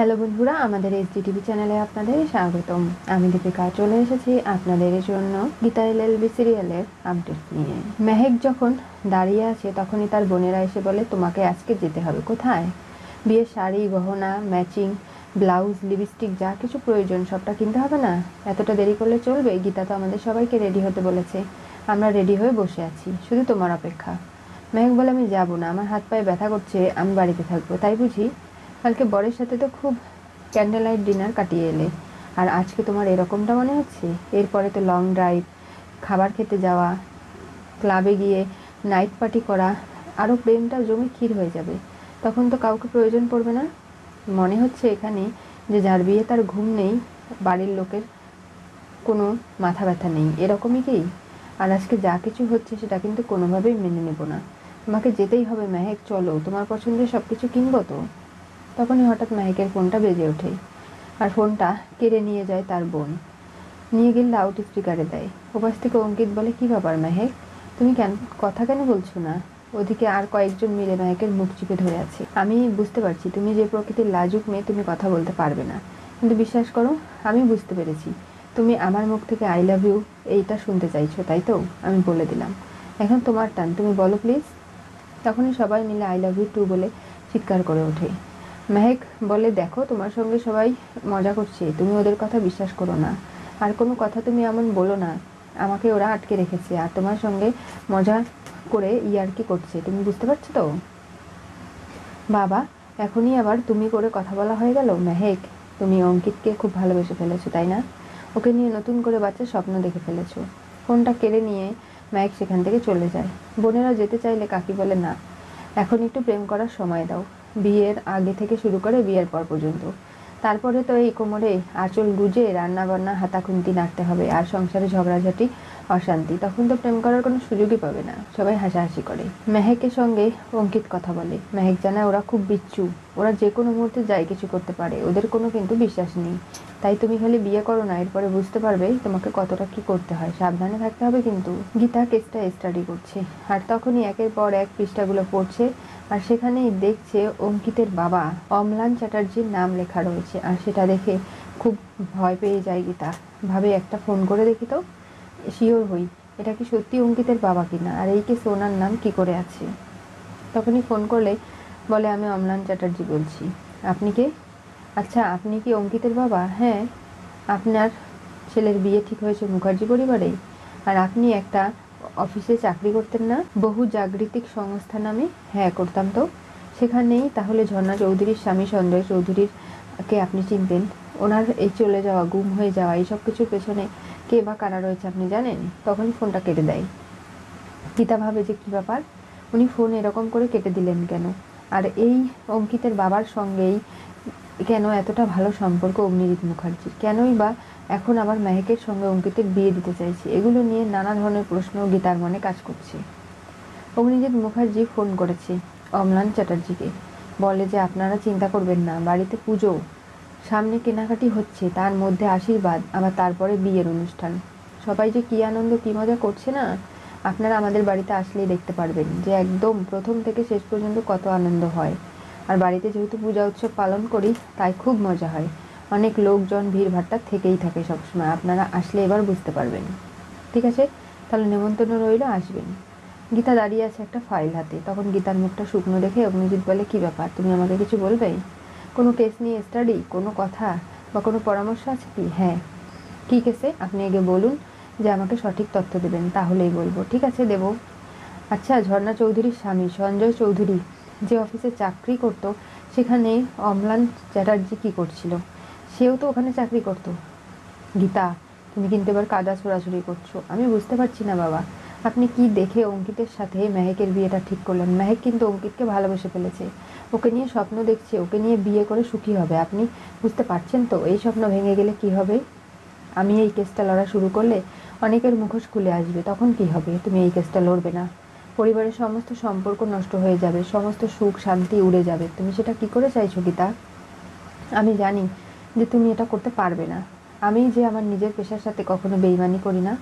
Hello বন্ধুরা, আমাদের S TV চ্যানেলে আপনাদের স্বাগতম। আমি দীপিকা চলে এসেছি আপনাদের জন্য গীতা এলএলবি সিরিয়ালের আপডেট নিয়ে। মেহেক যখন দাঁড়িয়ে আছে, তখনই তার বোনেরা এসে বলে, তোমাকে আজকে যেতে হবে কোথায়? বিয়ের শাড়ি, গহনা ম্যাচিং ব্লাউজ লিপস্টিক যা কিছু প্রয়োজন, সবটা কিনতে হবে না? এতটা দেরি করলে চলবে? গীতা তো আমাদের সবাইকে রেডি হতে বলেছে। আমরা রেডি হয়ে বসে আছি, শুধু তোমার অপেক্ষা। মেহেক বলে, আমি যাব না, আমার হাত পায়ে ব্যথা করছে, আমি বাড়িতে থাকব। তাই বুঝি কালকে বরের সাথে তো খুব ক্যান্ডেল লাইট ডিনার কাটিয়ে এলে। আর আজকে তোমার এরকমটা মনে হচ্ছে? এরপরে তো লং ড্রাইভ খাবার খেতে যাওয়া ক্লাবে গিয়ে নাইট পার্টি করা আরও প্রেমটা জমে ক্ষীর হয়ে যাবে। তখন তো কাউকে প্রয়োজন পড়বে না। মনে হচ্ছে এখানে যে যার বিয়ে তার ঘুম নেই, বাড়ির লোকের কোনো মাথা ব্যথা নেই। এরকমই কি? আর আজকে যা কিছু হচ্ছে সেটা কিন্তু কোনোভাবেই মেনে নেব না। তোমাকে যেতেই হবে, মেহেক, চলো। তোমার পছন্দের সব কিছু কিনবো তো? তখনই হঠাৎ মেহেকের ফোনটা বেজে ওঠে আর ফোনটা কেড়ে নিয়ে যায় তার বোন। নিয়ে গেলে লাউড স্পিকারে দেয়। ওপাশ থেকে অঙ্কিত বলে, কি ব্যাপার মেহেক? তুমি কেন, কথা কেন বলছো না? ওদিকে আর কয়েকজন মিলে মেহেকের মুখ চিপে ধরে আছে। আমি বুঝতে পারছি, তুমি যে প্রকৃতির লাজুক মেয়ে, তুমি কথা বলতে পারবে না। কিন্তু বিশ্বাস করো, আমি বুঝতে পেরেছি। তুমি আমার মুখ থেকে আই লাভ ইউ এইটা শুনতে চাইছো, তাই তো? আমি বলে দিলাম। এখন তোমার টান, তুমি বলো প্লিজ তখনই সবাই মিলে আই লাভ ইউ টু বলে চিৎকার করে ওঠে। মেহেক বলে, দেখো, তোমার সঙ্গে সবাই মজা করছে। তুমি ওদের কথা বিশ্বাস করো না। আর কোনো কথা তুমি এমন বলো না। আমাকে ওরা আটকে রেখেছে। আর তোমার সঙ্গে মজা করে ইয়ার্কি করছে। তুমি বুঝতে পারছ তো? বাবা, এখনই আবার তুমি করে কথা বলা হয়ে গেল? মেহেক, তুমি অঙ্কিতকে খুব ভালোবেসে ফেলেছো, তাই না? ওকে নিয়ে নতুন করে বাচ্চার স্বপ্ন দেখে ফেলেছো। ফোনটা কেড়ে নিয়ে মেহেক সেখান থেকে চলে যায়। বোনেরা যেতে চাইলে কাকি বলে, না, এখন একটু প্রেম করার সময় দাও। বিয়ের আগে থেকে শুরু করে বিয়ের পর পর্যন্ত। তারপরে তো এই কোমরে আঁচল গুজে রান্না বান্না হাতাখুন্তি নাড়তে হবে আর সংসারে ঝগড়াঝাটি, অশান্তি, তখন তো প্রেম করার কোনো সুযোগই পাবে না। সবাই হাসাহাসি করে। মেহেকের সঙ্গে অঙ্কিত কথা বলে। মেহেক জানায়, ওরা খুব বিচ্ছু। ওরা যে কোনো মুহূর্তে যাই কিছু করতে পারে। ওদের কোনো কিন্তু বিশ্বাস নেই। তাই তুমি খালি বিয়ে করো না, এরপরে বুঝতে পারবে তোমাকে কতটা কি করতে হয়। সাবধানে থাকতে হবে কিন্তু। গীতা কেসটা স্টাডি করছে। আর তখনই একের পর এক পৃষ্ঠাগুলো পড়ছে। আর সেখানেই দেখছে অঙ্কিতের বাবা। অম্লান চ্যাটার্জির নাম লেখা রয়েছে, আর সেটা দেখে খুব ভয় পেয়ে যায় গীতা। ভাবে, একটা ফোন করে দেখি তো? শিওর হই, এটা কি সত্যি অঙ্কিতের বাবা কিনা? আর এই কেসে ওনার নাম কি করে আছে? তখনই ফোন করলে বলে, আমি অম্লান চ্যাটার্জি বলছি। আপনি কে? আচ্ছা আপনি কি অঙ্কিতের বাবা? হ্যাঁ আপনার ছেলের বিয়ে ঠিক হয়েছে মুখার্জি পরিবারেই? আর আপনি একটা অফিসে চাকরি করতেন না। বহু জাগৃতিক সংস্থা নামে। হ্যাঁ করতাম তো। সেখানেই তাহলে ঝর্ণা চৌধুরীর স্বামী সঞ্জয় চৌধুরীর কে আপনি চিনতেন? ওনার এই চলে যাওয়া, গুম হয়ে যাওয়া, এইসব কিছুর পেছনে কে বা কারা রয়েছে আপনি জানেন? তখন ফোনটা কেটে দেয়। গীতা ভাবে যে কী ব্যাপার? উনি ফোন এরকম করে কেটে দিলেন কেন? আর এই অঙ্কিতের বাবার সঙ্গেই কেন এতটা ভালো সম্পর্ক অগ্নিজিৎ মুখার্জির কেনই বা এখন আবার মেহেকের সঙ্গে অঙ্কিতের বিয়ে দিতে চাইছে? এগুলো নিয়ে নানা ধরনের প্রশ্ন গীতার মনে কাজ করছে। অগ্নিজিৎ মুখার্জি ফোন করেছে অম্লান চ্যাটার্জিকে। বলে যে, আপনারা চিন্তা করবেন না, বাড়িতে পুজো। সামনে কেনাকাটি হচ্ছে, তার মধ্যে আশীর্বাদ, আবার তারপরে বিয়ের অনুষ্ঠান। সবাই যে কী আনন্দ, কী মজা করছে না? আপনারা আমাদের বাড়িতে আসলেই দেখতে পারবেন যে, একদম প্রথম থেকে শেষ পর্যন্ত কত আনন্দ হয়। আর বাড়িতে যেহেতু পূজা উৎসব পালন করি, তাই খুব মজা হয়। অনেক লোকজন ভিড়ভাট্টা থেকেই থাকে সবসময়। আপনারা আসলে এবার বুঝতে পারবেন। ঠিক আছে? তাহলে নেমন্তন্ন রইল, আসবেন। গীতা দাঁড়িয়ে আছে একটা ফাইল হাতে। তখন গীতার মুখটা শুকনো দেখে অগ্নিজিৎ বলে, কি ব্যাপার? তুমি আমাকে কিছু বলবে? কোনো কেস নিয়ে স্টাডি কোনো কথা? বা কোনো পরামর্শ আছে কি? হ্যাঁ। কী কেসে আপনি আগে বলুন যে আমাকে সঠিক তথ্য দেবেন, তাহলেই বলব। ঠিক আছে? দেব। আচ্ছা ঝর্ণা চৌধুরীর স্বামী, সঞ্জয় চৌধুরী। যে অফিসে চাকরি করত, সেখানে অম্লান চ্যাটার্জি কী করছিল? সেও তো ওখানে চাকরি করত। গীতা, তুমি কিন্তু এবার কাদা ছোড়াছুড়ি করছ। আমি বুঝতে পারছি না বাবা। আপনি কি দেখে অঙ্কিতের সাথে মেহেকের বিয়েটা ঠিক করলেন? মেহেক কিন্তু অঙ্কিতকে ভালোবেসে ফেলেছে। ওকে নিয়ে স্বপ্ন দেখছে, ওকে নিয়ে বিয়ে করে সুখী হবে। আপনি বুঝতে পারছেন তো, এই স্বপ্ন ভেঙে গেলে কি হবে? আমি এই কেসটা লড়া শুরু করলে অনেকের মুখোশ খুলে আসবে, তখন কি হবে? তুমি এই কেসটা লড়বে না। পরিবারের সমস্ত সম্পর্ক নষ্ট হয়ে যাবে, সমস্ত সুখ, শান্তি উড়ে যাবে। তুমি সেটা কি করে চাইছো, গীতা? আমি জানি যে তুমি এটা করতে পারবে না। আমি যে আমার নিজের পেশার সাথে কখনো বেইমানি করি না,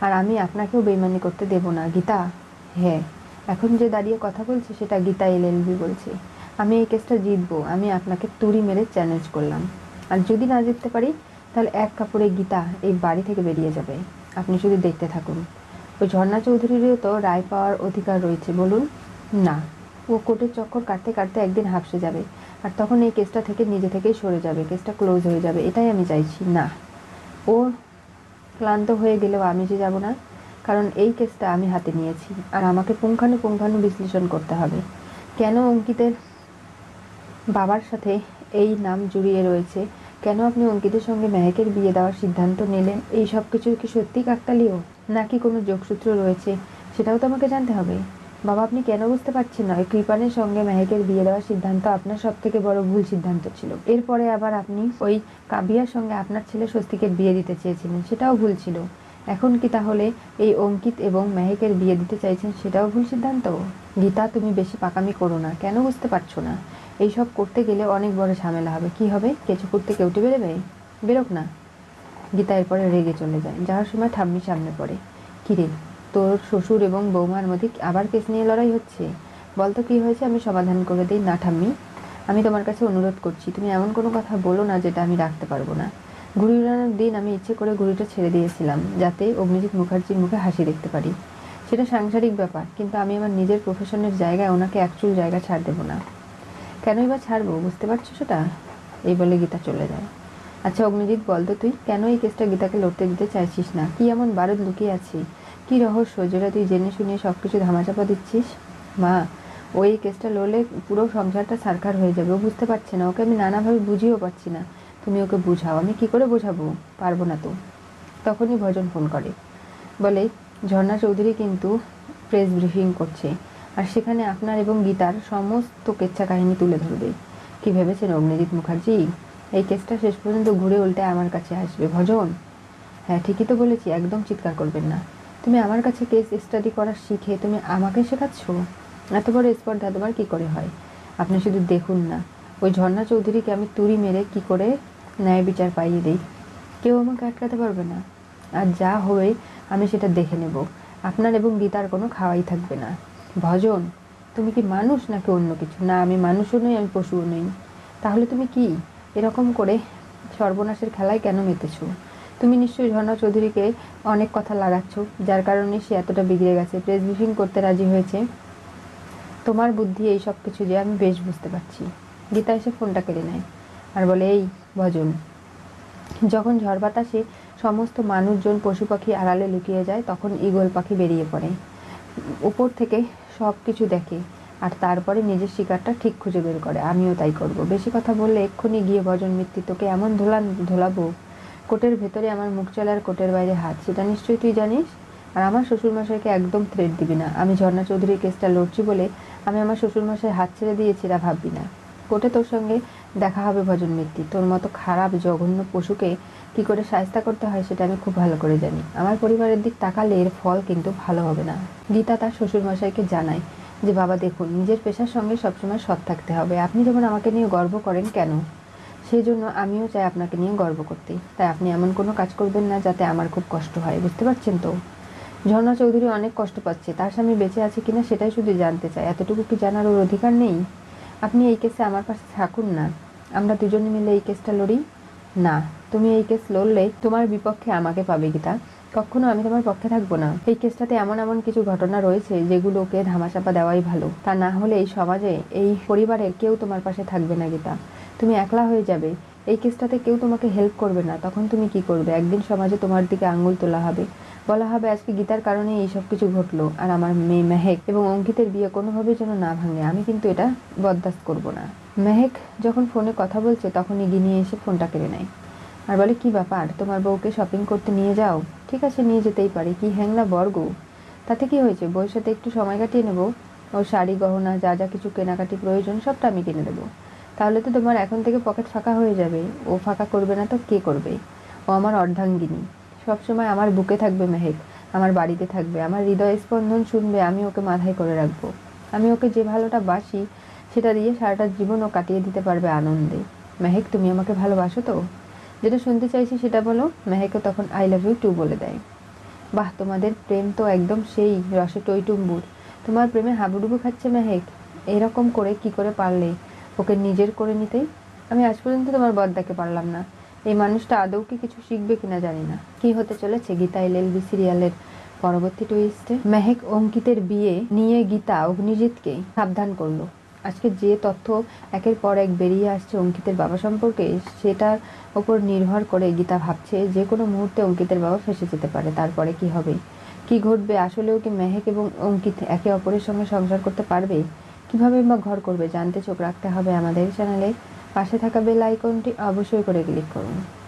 আর আমি আপনাকেও বেইমানি করতে দেব না। গীতা? হ্যাঁ। এখন যে দাঁড়িয়ে কথা বলছি, সেটা গীতা এলএলবি বলছে। আমি এই কেসটা জিতবো। আমি আপনাকে তুড়ি মেরে চ্যালেঞ্জ করলাম। আর যদি না জিততে পারি, তাহলে এক কাপড়ে গীতা এই বাড়ি থেকে বেরিয়ে যাবে। আপনি শুধু দেখতে থাকুন। ওই ঝর্ণা চৌধুরীরও তো রায় পাওয়ার অধিকার রয়েছে, বলুন। না, ও কোর্টের চক্কর কাটতে কাটতে একদিন হাফসে যাবে, আর তখন এই কেসটা থেকে নিজে থেকেই সরে যাবে, কেসটা ক্লোজ হয়ে যাবে, এটাই আমি চাইছি। না, ও ক্লান্ত হয়ে গেলেও আমি যে যাব না, কারণ এই কেসটা আমি হাতে নিয়েছি, আর আমাকে পুঙ্খানু পুঙ্খানু বিশ্লেষণ করতে হবে। কেন অঙ্কিতের বাবার সাথে এই নাম জড়িয়ে রয়েছে? কেন আপনি অঙ্কিতের সঙ্গে মেহেকের বিয়ে দেওয়ার সিদ্ধান্ত নিলেন? এই সব কিছু কি সত্যি কাকতালীয়? নাকি কোনো যোগসূত্র রয়েছে? সেটাও তো আমাকে জানতে হবে। বাবা, আপনি কেন বুঝতে পারছেন না? ওই কৃপানের সঙ্গে মেহেকের বিয়ে দেওয়ার সিদ্ধান্ত আপনার সব থেকে বড় ভুল সিদ্ধান্ত ছিল। এরপরে আবার আপনি ওই কাবিয়ার সঙ্গে আপনার ছেলে স্বস্তিকের বিয়ে দিতে চেয়েছিলেন, সেটাও ভুল ছিল। এখন কি তাহলে এই অঙ্কিত এবং মেহেকের বিয়ে দিতে চাইছেন, সেটাও ভুল সিদ্ধান্ত? গীতা, তুমি বেশি পাকামি করো না, কেন বুঝতে পারছ না? এইসব করতে গেলে অনেক বড় ঝামেলা হবে। কি হবে? কেঁচো করতে কেউটে বেরোবে বেরোক না। গীতা এরপরে রেগে চলে যায়। যাওয়ার সময় ঠাম্মি সামনে পড়ে, কিরে, তোর শ্বশুর এবং বৌমার মধ্যে আবার কেস নিয়ে লড়াই হচ্ছে? বলতো কি হয়েছে? আমি সমাধান করে দিই। না, ঠাম্মি, আমি তোমার কাছে অনুরোধ করছি, তুমি এমন কোনো কথা বলো না যেটা আমি রাখতে পারব না। ঘুড়ি উড়ানোর দিন আমি ইচ্ছে করে ঘুড়িটা ছেড়ে দিয়েছিলাম, যাতে অগ্নিজিৎ মুখার্জির মুখে হাসি দেখতে পারি। সেটা সাংসারিক ব্যাপার, কিন্তু আমি আমার নিজের প্রফেশনের জায়গায় ওনাকে অ্যাকচুয়াল জায়গা ছাড় দেবো না। কেনই বা ছাড়বো, বুঝতে পারছ সেটা? এই বলে গীতা চলে যায়। আচ্ছা অগ্নিজিৎ বলতো তুই, কেন এই কেসটা গীতাকে লড়তে দিতে চাইছিস না? কি এমন বারুদ লুকিয়ে আছে? কি রহস্য যেটা তুই জেনে শুনে সব কিছু ধামাচাপা দিচ্ছিস? মা ওই কেসটা লড়লে পুরো সংসারটা সারখার হয়ে যাবে। ও বুঝতে পারছে না, ওকে আমি নানাভাবে বুঝিয়েও পারছি না। তুমি ওকে বুঝাও, আমি কি করে বোঝাবো? পারব না তো। তখনই ভজন ফোন করে। বলে, ঝর্ণা চৌধুরী কিন্তু প্রেস ব্রিফিং করছে আর সেখানে আপনার এবং গীতার সমস্ত কেচ্ছা কাহিনী তুলে ধরবে। কি ভেবেছেন অগ্নিজিৎ মুখার্জি? এই কেসটা শেষ পর্যন্ত ঘুরে উল্টে আমার কাছে আসবে, ভজন। হ্যাঁ ঠিকই তো বলেছি, একদম চিৎকার করবেন না। তুমি আমার কাছে কেস স্টাডি করা শিখে তুমি আমাকে শেখাচ্ছ? এত বড় স্পর্ধা তোমার কী করে হয়? আপনি শুধু দেখুন না, ওই ঝর্ণা চৌধুরীকে আমি তুড়ি মেরে কি করে ন্যায় বিচার পাইয়ে দিই? কেউ আমাকে আটকাতে পারবে না। আর যা হবে, আমি সেটা দেখে নেব। আপনার এবং গীতার কোনো খাওয়াই থাকবে না। ভজন, তুমি কি মানুষ নাকি অন্য কিছু? না, আমি মানুষও নই, আমি পশুও নই। তাহলে তুমি কি? এরকম করে সর্বনাশের খেলায় কেন মেতেছো? তুমি নিশ্চয়ই ঝর্ণা চৌধুরীকে অনেক কথা লাগাচ্ছ, যার কারণে সে এতটা বিগড়ে গেছে। প্রেস ব্রিফিং করতে রাজি হয়েছে। তোমার বুদ্ধি এই সব কিছু যে আমি বেশ বুঝতে পারছি। গীতা এসে ফোনটা কেড়ে নেয় আর বলে, এই ভজন। যখন ঝড় বাতাসে সমস্ত মানুষজন পশু পাখি আড়ালে লুকিয়ে যায়, তখন ঈগল পাখি বেরিয়ে পড়ে। উপর থেকে সব কিছু দেখে। আর তারপরে নিজের শিকারটা ঠিক খুঁজে বের করে। আমিও তাই করব। বেশি কথা বললে এক্ষুনি গিয়ে ভজন মিত্তি তোকে এমন ধোলান ধোলাবো। কোটের ভেতরে আমার মুখ চলার কোটের বাইরে হাত। সেটা নিশ্চয়ই তুই জানিস? আর আমার শ্বশুরমশাইকে একদম থ্রেট দিবি না। আমি ঝর্ণা চৌধুরীর কেসটা লড়ছি বলে আমি আমার শ্বশুরমশাই হাত ছেড়ে দিয়েছি তা ভাববি না। কোর্টে তোর সঙ্গে দেখা হবে ভজন মিত্তি। তোর মতো খারাপ, জঘন্য পশুকে কি করে সায়স্তা করতে হয় সেটা আমি খুব ভালো করে জানি। আমার পরিবারের দিক তাকালে এর ফল কিন্তু ভালো হবে না। গীতা তার শ্বশুরমশাইকে জানায়। যে বাবা দেখুন, নিজের পেশার সঙ্গে সবসময় সৎ থাকতে হবে। আপনি যেমন আমাকে নিয়ে গর্ব করেন কেন? সেই জন্য আমিও চাই আপনাকে নিয়ে গর্ব করতে। তাই আপনি এমন কোনো কাজ করবেন না যাতে আমার খুব কষ্ট হয়, বুঝতে পারছেন তো? ঝর্ণা চৌধুরী অনেক কষ্ট পাচ্ছে। তার স্বামী বেঁচে আছে কিনা সেটাই শুধু জানতে চায়। এতটুকু কি জানার ওর অধিকার নেই? আপনি এই কেসে আমার পাশে থাকুন না। আমরা দুজনে মিলে এই কেসটা লড়ি? না, তুমি এই কেস লড়লে তোমার বিপক্ষে আমাকে পাবে গীতা। কখনো আমি তোমার পক্ষে থাকব না। এই কেসটাতে এমন এমন কিছু ঘটনা রয়েছে যেগুলোকে ধামাচাপা দেওয়াই ভালো। তা না হলে এই সমাজে, এই পরিবারের কেউ তোমার পাশে থাকবে না গীতা। তুমি একলা হয়ে যাবে। এই কেসটাতে কেউ তোমাকে হেল্প করবে না। তখন তুমি কি করবে? একদিন সমাজে তোমার দিকে আঙুল তোলা হবে। বলা হবে, আজকে গীতার কারণে এই সব কিছু ঘটলো। আর আমার মেয়ে মেহেক এবং অঙ্কিতের বিয়ে কোনোভাবেই যেন না ভাঙে। আমি কিন্তু এটা বরদাস্ত করব না। মেহেক যখন ফোনে কথা বলছে তখন এগিয়ে নিয়ে এসে ফোনটা কেড়ে নেয়। আর বলে, কি ব্যাপার? তোমার বউকে শপিং করতে নিয়ে যাও। ঠিক আছে, নিয়ে যেতেই পারি। কি হ্যাংলা বর্গ। তাতে কি হয়েছে? বউর সাথে একটু সময় কাটিয়ে নেব। ও শাড়ি, গহনা, যা যা কিছু কেনাকাটি প্রয়োজন, সবটা আমি কিনে দেবো। তাহলে তো তোমার এখন থেকে পকেট ফাঁকা হয়ে যাবে। ও ফাঁকা করবে না তো কে করবে? ও আমার অর্ধাঙ্গিনী। সবসময় আমার বুকে থাকবে মেহেক। আমার বাড়িতে থাকবে। আমার হৃদয় স্পন্দন শুনবে। আমি ওকে মাথায় করে রাখব। আমি ওকে যে ভালোটা বাসি, সেটা দিয়ে সারাটা জীবন ও কাটিয়ে দিতে পারবে আনন্দে। মেহেক, তুমি আমাকে ভালোবাসো তো? যেটা শুনতে চাইছি সেটা বলো। মেহেকও তখন আই লাভ ইউ টু বলে দেয়। বাহ, তোমাদের প্রেম তো একদম সেই রসে টইটুম্বুর। তোমার প্রেমে হাবুডুবু খাচ্ছে মেহেক। এরকম করে কি করে পারলে? ওকে নিজের করে নিতেই আমি আজ পর্যন্ত তোমার বদ্দাকে পারলাম না। এই মানুষটা আদৌ কি কিছু শিখবে কিনা জানি না। কি হতে চলেছে গীতা এলএলবি সিরিয়ালের পরবর্তী টুইস্টে মেহেক অঙ্কিতের বিয়ে নিয়ে গীতা অগ্নিজিৎকে সাবধান করল। আজকে যে তথ্য একের পর এক বেরিয়ে আসছে অঙ্কিতের বাবা সম্পর্কে, সেটার ওপর নির্ভর করে গীতা ভাবছে যে কোনো মুহূর্তে অঙ্কিতের বাবা ফেসে যেতে পারে। তারপরে কি হবে? কি ঘটবে? আসলেও কি মেহেক এবং অঙ্কিত একে অপরের সঙ্গে সংসার করতে পারবে? কীভাবে বা ঘর করবে? জানতে চোখ রাখতে হবে আমাদের চ্যানেলে। পাশে থাকা বেল আইকনটি অবশ্যই করে ক্লিক করুন।